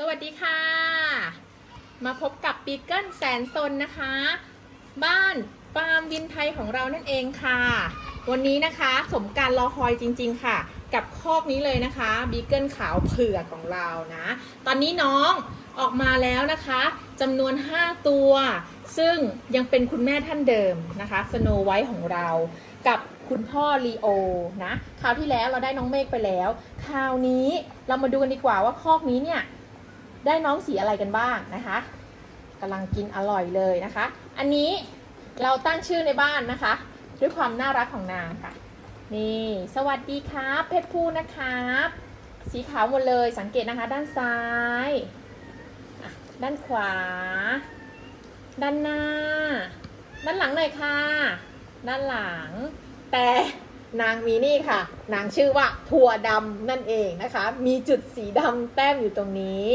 สวัสดีค่ะ มาพบกับปีเกิลแสนซนนะคะ บ้านฟาร์มวินไทยของเรานั่นเองค่ะ วันนี้นะคะสมการรอคอยจริง ๆ ค่ะ กับคอกนี้เลยนะคะบีเกิลขาวเผือกของเรานะ ตอนนี้น้องออกมาแล้วนะคะจำนวน 5 ตัว ซึ่งยังเป็นคุณแม่ท่านเดิมนะคะสโนไวท์ของเรากับคุณพ่อลีโอนะคราวที่แล้วเราได้น้องเมฆไปแล้ว คราวนี้เรามาดูกันดีกว่าว่าคอกนี้เนี่ย ได้น้องสีอะไรกันบ้างนะคะกำลังกินอร่อยเลยนะคะ อันนี้เราตั้งชื่อในบ้านนะคะ ด้วยความน่ารักของนางค่ะ นี่สวัสดีครับ เพชรผู้นะครับ สีขาวหมดเลยสังเกตนะคะ ด้านซ้าย ด้านขวา ด้านหน้า ด้านหลังหน่อยค่ะ ด้านหลัง แต่นางมีนี่ค่ะ นางชื่อว่าถั่วดำนั่นเองนะคะ มีจุดสีดำแต้มอยู่ตรงนี้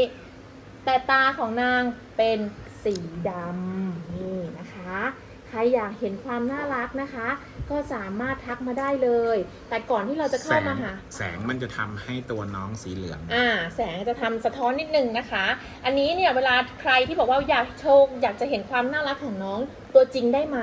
แต่ตาของนางเป็นสีดำนี่นะคะ ใครอยากเห็นความน่ารักนะคะ ก็สามารถทักมาได้เลย แต่ก่อนที่เราจะเข้ามาหาแสงมันจะทำให้ตัวน้องสีเหลือง อ่า แสงจะทำสะท้อนนิดนึงนะคะ อันนี้เนี่ยเวลาใครที่บอกว่าอยากโชว์อยากจะเห็นความน่ารักของน้องตัวจริงได้ไหม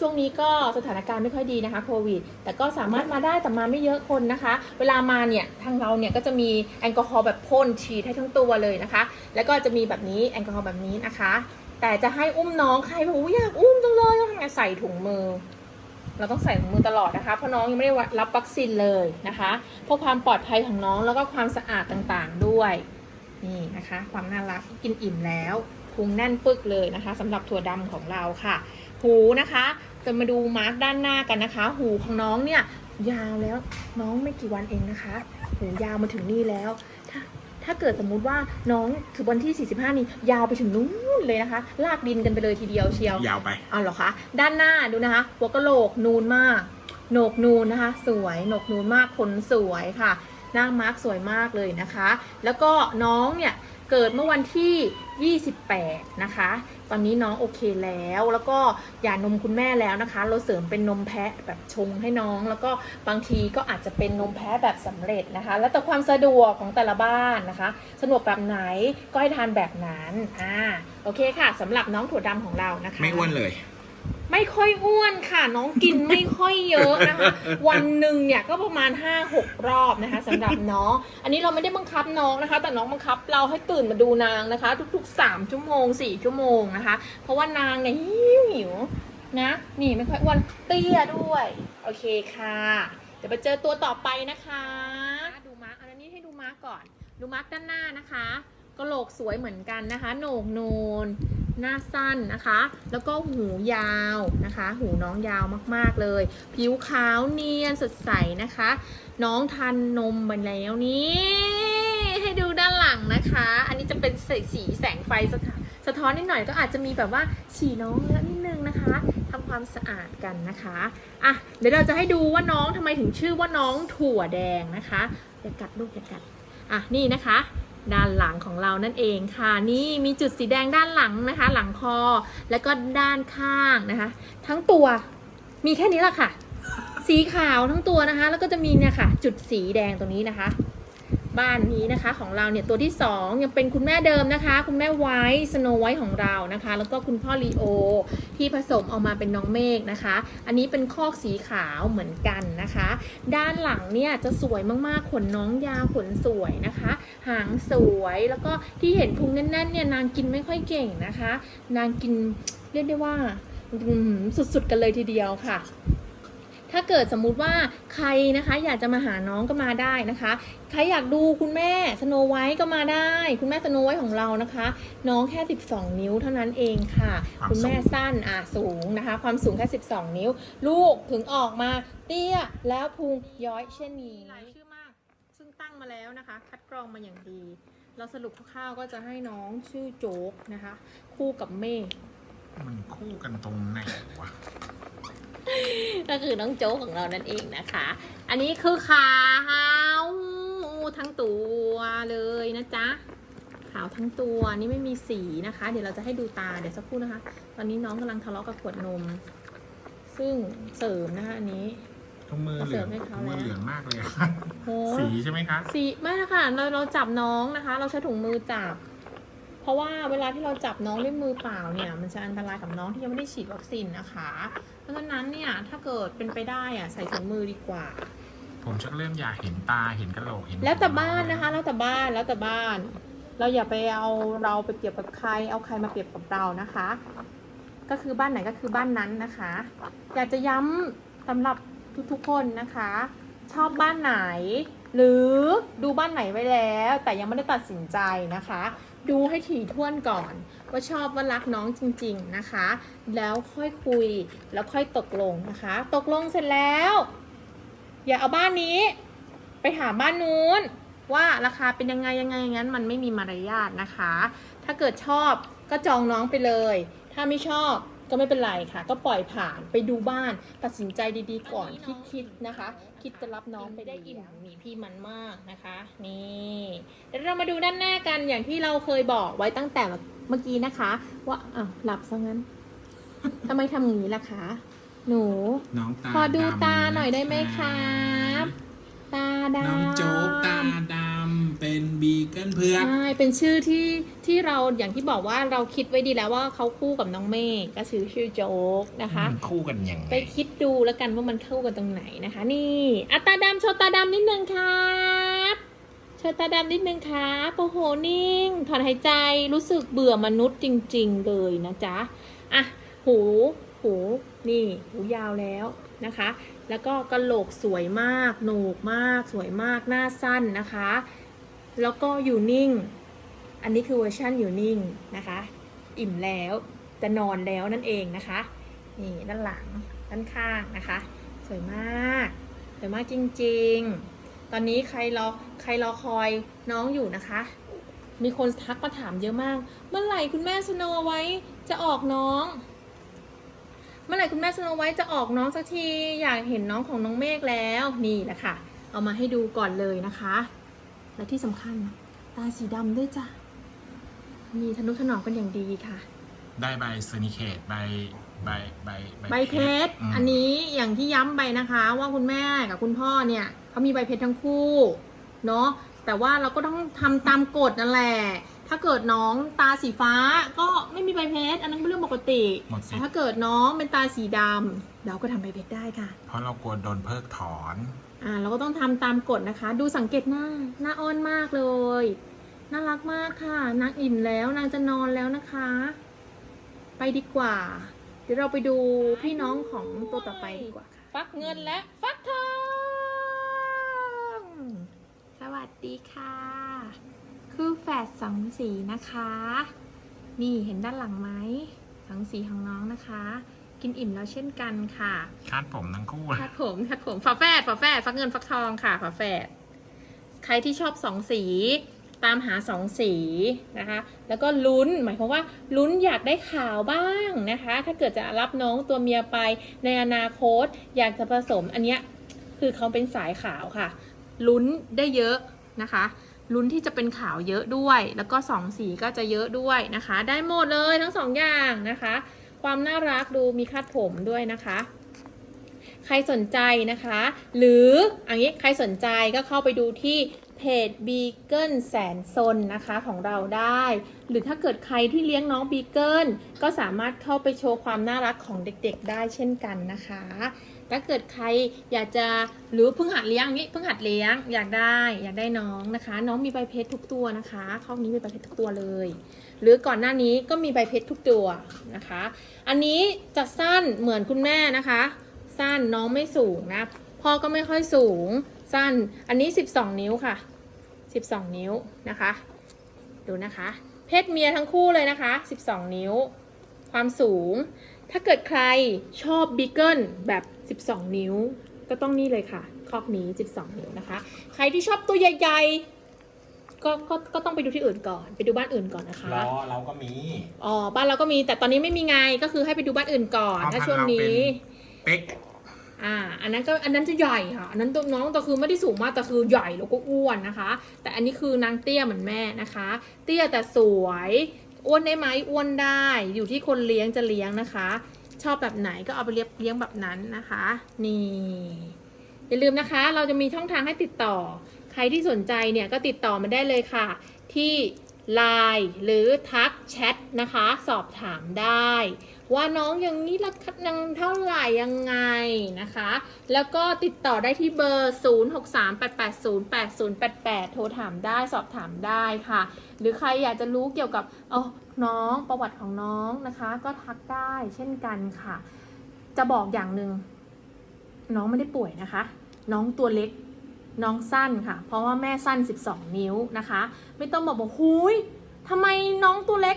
ช่วงนี้ก็สถานการณ์ไม่ค่อยดีนะคะโควิด แต่ก็สามารถมาได้แต่มาไม่เยอะคนนะคะ เวลามาเนี่ยทางเราเนี่ยก็จะมีแอลกอฮอล์แบบพ่นฉีดให้ทั้งตัวเลยนะคะ แล้วก็จะมีแบบนี้แอลกอฮอล์แบบนี้นะคะ แต่จะให้อุ้มน้องใครบอกว่าอยากอุ้มจังเลยต้องทำไงใส่ถุงมือเราต้องใส่ถุงมือตลอดนะคะ เพราะน้องยังไม่ได้รับวัคซีนเลยนะคะเพื่อความปลอดภัยของน้องแล้วก็ความสะอาดต่างๆด้วยนี่นะคะ ความน่ารักกินอิ่มแล้วพุงแน่นปึกเลยนะคะสำหรับถั่วดำของเราค่ะ หูนะคะ จะมาดูมาร์กด้านหน้ากันนะคะ หูของน้องเนี่ยยาวแล้วน้องไม่กี่วันเองนะคะ หูยาวมาถึงนี่แล้ว ถ้าถ้าเกิดสมมุติว่าน้องถึงวันที่ 45 นี่ยาวไปถึงนู้นเลยนะคะ ลากดินกันไปเลยทีเดียวเชียว ยาวไปเอาเหรอคะ ด้านหน้าดูนะคะ หัวกะโหลกนูนมาก โหนกนูนนะคะ สวย โหนกนูนมากขนสวยค่ะ หน้ามาร์กสวยมากเลยนะคะ แล้วก็น้องเนี่ย เกิดเมื่อวันที่ 28 นะคะ ตอนนี้น้องโอเคแล้ว แล้วก็หย่านมคุณแม่แล้วนะคะ เราเสริมเป็นนมแพะแบบชงให้น้อง แล้วก็บางทีก็อาจจะเป็นนมแพะแบบสำเร็จนะคะ แล้วแต่ความสะดวกของแต่ละบ้านนะคะ สะดวกแบบไหนก็ให้ทานแบบนั้น อ่า โอเคค่ะสำหรับน้องถั่วดำของเรานะคะ ไม่อ้วนเลย ไม่ค่อยอ้วนค่ะ น้องกินไม่ค่อยเยอะนะคะ วันหนึ่งเนี่ยก็ประมาณ 5-6 รอบนะคะสำหรับน้อง อันนี้เราไม่ได้บังคับน้องนะคะ แต่น้องบังคับเราให้ตื่นมาดูนางนะคะ ทุก ๆ 3 ชั่วโมง 4 ชั่วโมงนะคะ เพราะว่านางเนี่ยหิวหิวนะนี่ไม่ค่อยอ้วนเตี้ยด้วย โอเคค่ะ เดี๋ยวไปเจอตัวต่อไปนะคะ ดูมาร์กอันนี้ให้ดูมาร์กก่อน ดูมาร์กด้านหน้านะคะ กระโหลกสวยเหมือนกันนะคะโหนกนูนหน้าสั้นนะคะ แล้วก็หูยาวนะคะ หูน้องยาวมากๆเลย ผิวขาวเนียนสดใสนะคะ น้องทานนมมาแล้วนี่ให้ดูด้านหลังนะคะ อันนี้จะเป็นสีสีแสงไฟสะท้อนสะท้อนนิดหน่อยก็อาจจะมีแบบว่าฉี่น้องแล้วนิดนึงนะคะทำความสะอาดกันนะคะอะเดี๋ยวเราจะให้ดูว่าน้องทำไมถึงชื่อว่าน้องถั่วแดงนะคะอย่ากัดลูกอย่ากัดอะนี่นะคะ ด้านหลังของเรานั่นเองค่ะ นี่มีจุดสีแดงด้านหลังนะคะ หลังคอแล้วก็ด้านข้างนะคะ ทั้งตัวมีแค่นี้แหละค่ะ สีขาวทั้งตัวนะคะ แล้วก็จะมีเนี่ยค่ะ จุดสีแดงตรงนี้นะคะ บ้านนี้นะคะของเราเนี่ยตัวที่สองยังเป็นคุณแม่เดิมนะคะ คุณแม่ไวท์สโนไวท์ของเรานะคะ แล้วก็คุณพ่อลีโอที่ผสมออกมาเป็นน้องเมฆนะคะ อันนี้เป็นคอกสีขาวเหมือนกันนะคะ ด้านหลังเนี่ยจะสวยมากๆขนน้องยาวขนสวยนะคะ หางสวยแล้วก็ที่เห็นพุงแน่นๆเนี่ยนางกินไม่ค่อยเก่งนะคะ นางกินเรียกได้ว่าสุดๆกันเลยทีเดียวค่ะ ถ้าเกิดสมมุติว่าใครนะคะอยากจะมาหาน้องก็มาได้นะคะ ใครอยากดูคุณแม่สโนไวท์ก็มาได้ คุณแม่สโนไวท์ของเรานะคะ น้องแค่ 12 นิ้วเท่านั้นเองค่ะความคุณแม่สูงสั้นอะสูงนะคะ ความสูงแค่ 12 นิ้ว ลูกถึงออกมาเตี้ยแล้วพุงย้อยเช่นนี้หลายชื่อมาก ซึ่งตั้งมาแล้วนะคะ คัดกรองมาอย่างดี เราสรุปคร่าวๆก็จะให้น้องชื่อโจ๊กนะคะ คู่กับเมฆมันคู่กันตรงไหนวะ ก็คือน้องโจ๊กของเรานั่นเองนะคะ อันนี้คือขาวทั้งตัวเลยนะจ๊ะ ขาวทั้งตัวนี่ไม่มีสีนะคะ เดี๋ยวเราจะให้ดูตาเดี๋ยวสักครู่นะคะ ตอนนี้น้องกำลังทะเลาะกับขวดนม ซึ่งเสริมนะคะอันนี้ตรงมือเหลืองเสริมให้เขาตรงมือแล้วเหลืองมากเลยอะค่ะโอ้สีใช่ไหมคะ สีไม่นะคะเราเราจับน้องนะคะ เราใช้ถุงมือจับ เพราะว่าเวลาที่เราจับน้องด้วยมือเปล่าเนี่ยมันจะอันตรายกับน้องที่ยังไม่ได้ฉีดวัคซีนนะคะ เพราะฉะนั้นเนี่ยถ้าเกิดเป็นไปได้อะใส่ถุงมือดีกว่า ผมชักเริ่มอยากเห็นตาเห็นกระโหลกเห็นแล้วแต่บ้านนะคะ แล้วแต่บ้านแล้วแต่บ้าน เราอย่าไปเอาเราไปเปรียบกับใคร เอาใครมาเปรียบกับเรานะคะ ก็คือบ้านไหนก็คือบ้านนั้นนะคะ อยากจะย้ำสำหรับทุกๆคนนะคะ ชอบบ้านไหน หรือดูบ้านไหนไว้แล้ว แต่ยังไม่ได้ตัดสินใจนะคะ ดูให้ถี่ถ้วนก่อน ว่าชอบว่ารักน้องจริง ๆนะคะ แล้วค่อยคุยแล้วค่อยตกลงนะคะ ตกลงเสร็จแล้ว อย่าเอาบ้านนี้ ไปถามบ้านนู้น ว่าราคาเป็นยังไงยังไงงั้น มันไม่มีมารยาทนะคะ ถ้าเกิดชอบก็จองน้องไปเลย ถ้าไม่ชอบ ก็ไม่เป็นไรค่ะ ก็ปล่อยผ่านไปดูบ้าน ตัดสินใจดีๆ ก่อนที่คิดนะคะ คิดจะรับน้องไปได้อิ่มมีพี่มันมากนะคะ นี่เดี๋ยวเรามาดูด้านหน้ากันอย่างที่เราเคยบอกไว้ตั้งแต่เมื่อกี้นะคะ ว่าอ้าวหลับซะงั้นทำไมทำอย่างนี้ล่ะคะ หนู น้องตาขอดูำตาหน่อยได้ไหมครับ ตาดำน้องโจ๊กตาดำ เป็นบีเกิลเพือกใช่เป็นชื่อที่ที่เราอย่างที่บอกว่าเราคิดไว้ดีแล้วว่าเขาคู่กับน้องเมฆก็ชื่อชื่อโจ๊กนะคะมันคู่กันยังไงไปคิดดูแล้วกันว่ามันเข้ากันตรงไหนนะคะ นี่อัตาดำโชว์ตาดำนิดนึงครับโชว์ตาดำนิดนึงครับโอ้โหนิ่งถอนหายใจรู้สึกเบื่อมนุษย์จริง ๆ เลยนะจ๊ะอะหูหูนี่หูยาวแล้วนะคะ แล้วก็กระโหลกสวยมาก โหนกมาก สวยมาก หน้าสั้นนะคะ แล้วก็อยู่นิ่ง อันนี้คือเวอร์ชันอยู่นิ่งนะคะ อิ่มแล้วจะนอนแล้วนั่นเองนะคะ นี่ด้านหลังด้านข้างนะคะ สวยมาก สวยมากจริง ๆ ตอนนี้ใครรอใครรอคอยน้องอยู่นะคะ มีคนทักมาถามเยอะมาก เมื่อไหร่คุณแม่สโนไว้จะออกน้อง เมื่อไหร่คุณแม่สโนไว้จะออกน้องสักที อยากเห็นน้องของน้องเมฆแล้ว นี่แหละค่ะ เอามาให้ดูก่อนเลยนะคะ และที่สำคัญตาสีดำด้วยจ้ะ มีทนุถนอมกันอย่างดีค่ะ ได้ใบเซนิเคตใบใบใบใบเพชร มอันนี้อย่างที่ย้ำไปนะคะ ว่าคุณแม่กับคุณพ่อเนี่ยเขามีใบเพชรทั้งคู่เนาะแต่ว่าเราก็ต้องทำตามกฎนั่นแหละ ถ้าเกิดน้องตาสีฟ้าก็ไม่มีใบเพชรอันนั้นเป็นเรื่องปกติ หมดสิแต่ถ้าเกิดน้องเป็นตาสีดำเราก็ทำใบเพชรได้ค่ะ เพราะเรากลัวโดนเพิกถอน อ่าเราก็ต้องทำตามกฎนะคะ ดูสังเกตหน้า หน้าอ้อนมากเลย น่ารักมากค่ะ นางอิ่มแล้ว นางจะนอนแล้วนะคะ ไปดีกว่า เดี๋ยวเราไปดูพี่น้องของตัวต่อไปดีกว่าค่ะ ฟักเงินและฟักทอง สวัสดีค่ะ คือแฝดสองสีนะคะ นี่เห็นด้านหลังไหมสองสีของน้องนะคะ กินอิ่มแล้วเช่นกันค่ะคาดผมทั้งคู่คัดผมคัดผมฝาแฝดฝาแฝดฟักเงินฟักทองค่ะฝาแฝดใครที่ชอบสองสีตามหาสองสีนะคะ แล้วก็ลุ้นหมายความว่าลุ้นอยากได้ขาวบ้างนะคะ ถ้าเกิดจะรับน้องตัวเมียไปในอนาคตอยากจะผสมอันเนี้ยคือเขาเป็นสายขาวค่ะ ลุ้นได้เยอะนะคะลุ้นที่จะเป็นขาวเยอะด้วย แล้วก็สองสีก็จะเยอะด้วยนะคะ ได้หมดเลยทั้งสองอย่างนะคะ ความน่ารักดูมีคาดผมด้วยนะคะ ใครสนใจนะคะ หรืออันนี้ใครสนใจก็เข้าไปดูที่เพจบีเกิลแสนซนนะคะของเราได้ หรือถ้าเกิดใครที่เลี้ยงน้องบีเกิลก็สามารถเข้าไปโชว์ความน่ารักของเด็กๆ ได้เช่นกันนะคะ ถ้าเกิดใครอยากจะหรือเพิ่งหัดเลี้ยงนี้เพิ่งหัดเลี้ยงอยากได้อยากได้น้องนะคะ น้องมีใบเพชรทุกตัวนะคะคอนี้มีใบเพชรทุกตัวเลย หรือก่อนหน้านี้ก็มีใบเพชรทุกตัวนะคะ อันนี้จะสั้นเหมือนคุณแม่นะคะ สั้นน้องไม่สูงนะพ่อก็ไม่ค่อยสูงสั้นอันนี้ 12 นิ้วค่ะ 12 นิ้วนะคะ ดูนะคะ เพศเมียทั้งคู่เลยนะคะ 12 นิ้ว ความสูง ถ้าเกิดใครชอบบิเกิลแบบ 12 นิ้ว ก็ต้องนี่เลยค่ะ คอกนี้ 12 นิ้วนะคะ ใครที่ชอบตัวใหญ่ๆก็ก็ก็ต้องไปดูที่อื่นก่อน ไปดูบ้านอื่นก่อนนะคะ ล้อเราก็มี อ๋อ บ้านเราก็มี แต่ตอนนี้ไม่มีไง ก็คือให้ไปดูบ้านอื่นก่อน เอาถ้าพันช่วงเราเป็นนี้ เป๊กอ่า อันนั้นก็อันนั้นจะใหญ่ค่ะ อันนั้นตัวน้องแต่คือไม่ได้สูงมากแต่คือใหญ่แล้วก็อ้วนนะคะ แต่อันนี้คือนางเตี้ยเหมือนแม่นะคะ เตี้ยแต่สวย อ้วนได้ไหมอ้วนได้ อยู่ที่คนเลี้ยงจะเลี้ยงนะคะ ชอบแบบไหนก็เอาไปเลี้ยงเลี้ยงแบบนั้นนะคะ นี่อย่าลืมนะคะ เราจะมีช่องทางให้ติดต่อ ใครที่สนใจเนี่ยก็ติดต่อมาได้เลยค่ะ ที่ Line หรือทักแชทนะคะ สอบถามได้ ว่าน้องอย่างนี้ราคายังเท่าไหร่ยังไงนะคะ แล้วก็ติดต่อได้ที่เบอร์ 0638808088 โทรถามได้สอบถามได้ค่ะ หรือใครอยากจะรู้เกี่ยวกับเออน้องประวัติของน้องนะคะ ก็ทักได้เช่นกันค่ะ จะบอกอย่างหนึ่งน้องไม่ได้ป่วยนะคะ น้องตัวเล็ก น้องสั้นค่ะ เพราะว่าแม่สั้น 12 นิ้วนะคะ ไม่ต้องบอกว่าหุยทำไมน้องตัวเล็ก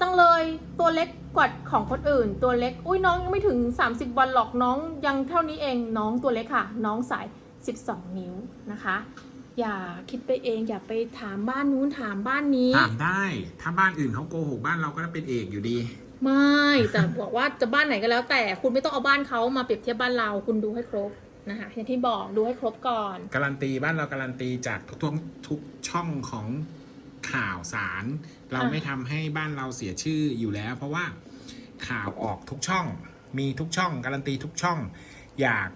จังเลยตัวเล็กกว่าของคนอื่น ตัวเล็กอุ้ยน้องยังไม่ถึง 30 วันหรอกน้องยังเท่านี้เองน้องตัวเล็กค่ะ น้องสาย 12 นิ้วนะคะ อย่าคิดไปเองอย่าไปถามบ้านนู้นถามบ้านนี้ ถามได้ ถ้าบ้านอื่นเขาโกหกบ้านเราก็เป็นเอกอยู่ดี ไม่แต่บอกว่าจะบ้านไหนก็แล้วแต่คุณไม่ต้องเอาบ้านเขามาเปรียบเทียบบ้านเราคุณดูให้ครบ นะคะอย่างที่บอกดูให้ครบก่อน การันตีบ้านเราการันตีจากทุกทุกทุกช่องของข่าวสาร เราอะไม่ทำให้บ้านเราเสียชื่ออยู่แล้ว เพราะว่าข่าวออกทุกช่อง มีทุกช่อง การันตีทุกช่อง อยาก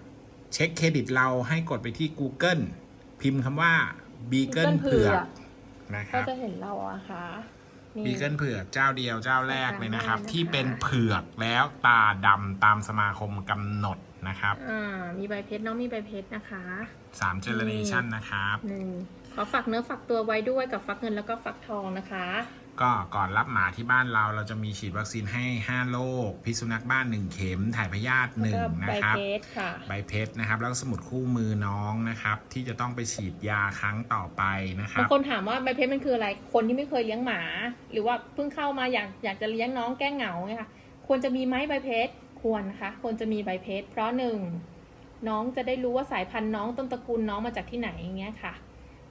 เช็คเครดิตเราให้กดไปที่ Google พิมพ์คำว่า Beagle เผือกนะคก็รับจะเห็นเราอะค่ะนี่บีเกิลเผือกเจ้าเดียวเจ้าแรกเลยนะครับนะคะที่เป็นเผือกแล้วตาดำตามสมาคมกำหนด นะครับอ่ามีใบเพชรน้องมีใบเพชรนะคะสามเจเนเรชันนะครับหนึ่งขอฝากเนื้อฝากตัวไว้ด้วยกับฟักเงินแล้วก็ฟักทองนะคะ ก็ก่อนรับหมาที่บ้านเราเราจะมีฉีดวัคซีนให้ 5 โรคพิษสุนัขบ้าน 1 เข็ม ถ่ายพยาธิแล้วก็1ใบนะครับเพชรค่ะ ใบเพชรนะครับ แล้วก็สมุดคู่มือน้องนะครับ ที่จะต้องไปฉีดยาครั้งต่อไปนะคบารังบคนถามว่าใบเพชรมันคืออะไร คนที่ไม่เคยเลี้ยงหมา หรือว่าเพิ่งเข้ามาอยากอยากจะเลี้ยงน้องแก้เหงาไงคะควรจะมีไหมใบเพชร ควรนะคะควรจะมีใบเพชรเพราะหนึ่งน้องจะได้รู้ว่าสายพันธุ์น้องต้นตระกูลน้องมาจากที่ไหนอย่างเงี้ยค่ะ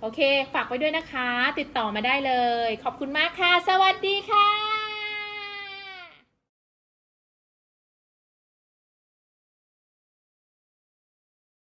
โอเค ฝากไว้ด้วยนะคะ ติดต่อมาได้เลย ขอบคุณมากค่ะ สวัสดีค่ะ